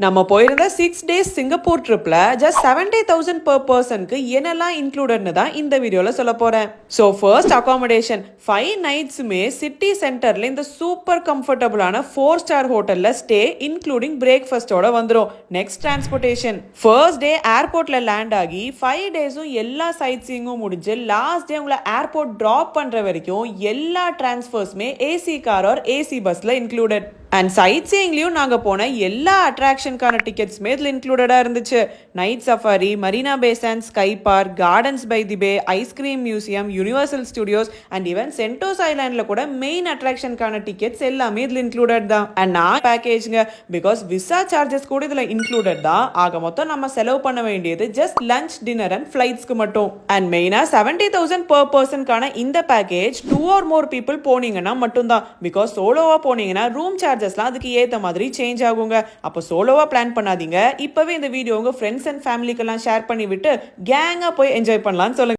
நம்ம போயிருந்த six days Singapore ட்ரிப்பில் ஜஸ்ட் செவன்டி தௌசண்ட் பர் பர்சனுக்கு என்னெல்லாம் இன்க்ளூடட்னு தான் இந்த வீடியோவில் சொல்ல போகிறேன் ஸோ ஃபர்ஸ்ட் அகாமடேஷன் ஃபைவ் நைட்ஸுமே சிட்டி சென்டர்ல இந்த சூப்பர் கம்ஃபர்டபுளான ஃபோர் ஸ்டார் ஹோட்டலில் ஸ்டே இன்க்ளூடிங் பிரேக்ஃபாஸ்ட்டோட வந்துடும் நெக்ஸ்ட் டிரான்ஸ்போர்ட்டேஷன் ஃபர்ஸ்ட் டே ஏர்போர்ட்டில் லேண்ட் ஆகி ஃபைவ் டேஸும் எல்லா சைட் சீயிங்கும் முடிஞ்சு லாஸ்ட் டே உங்களை ஏர்போர்ட் ட்ராப் பண்ணுற வரைக்கும் எல்லா டிரான்ஸ்ஃபர்ஸுமே ஏசி கார் ஆர் ஏசி பஸ்ஸில் இன்க்ளூடட் அண்ட் சைட் சீயிங்லேயும் நாங்கள் போன எல்லா அட்ராக்ஷனுக்கான டிக்கெட்ஸுமே இதில் இன்க்ளூடடாக இருந்துச்சு. Night safari Marina Bay sand Sky Park Gardens by the Bay ice cream museum Universal Studios and even Sentosa ஐலாண்டில் கூட மெயின் அட்ராக்ஷனுக்கான டிக்கெட்ஸ் எல்லாமே இதில் இன்க்ளூடட் தான். அண்ட் நான் பேக்கேஜுங்க பிகாஸ் விசா சார்ஜஸ் கூட இதில் இன்க்ளூடட் தான். ஆக மொத்தம் நம்ம செலவு பண்ண வேண்டியது ஜஸ்ட் லஞ்ச் டின்னர் அண்ட் ஃப்ளைட்ஸ்க்கு மட்டும். அண்ட் மெயினாக செவன்டி தௌசண்ட் பர் பர்சனுக்கான இந்த package two or more people போனீங்கன்னா மட்டும்தான். பிகாஸ் சோலோவாக போனீங்கன்னா ரூம் சார்ஜஸ்லாம் அதுக்கு ஏற்ற மாதிரி சேஞ்ச் ஆகுங்க. அப்போ சோலோவாக பிளான் பண்ணாதீங்க. இப்போவே இந்த வீடியோ உங்கள் ஃப்ரெண்ட்ஸ் அண்ட் ஃபேமிலிக்கெல்லாம் ஷேர் பண்ணிவிட்டு கேங்காக போய் என்ஜாய் பண்ணலான்னு சொல்லுங்க.